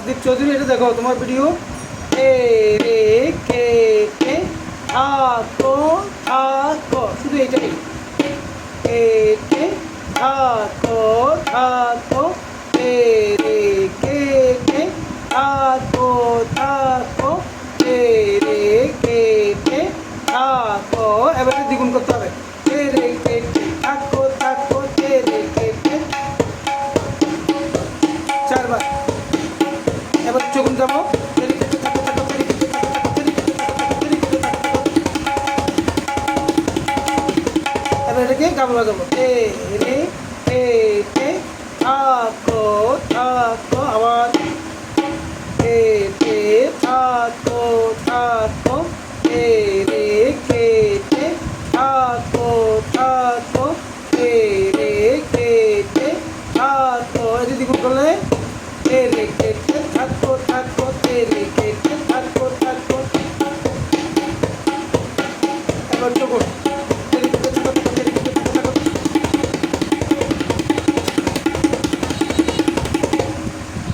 রাজদীপ চৌধুরী, এটা দেখো তোমার ভিডিও এ রে কে কে থাকো থাকো শুধু এইটাই। কে কে থাকো থাকো এ রে কে কে থাকো থাকো এ রে কে কে। থাকো এবারে দ্বিগুণ করতে হবে। এবার চোখুন যাব। এবার এটাকে গাবলা যাব রে, এ, তে থাকো থাকো আবার। এ, তে থাকো থাকো এ, রে, কে, তে থাকো থাকো এ, রে, কে, তে থাকো এই দিদি করলে, এ, রে থাকো এ রে কে তে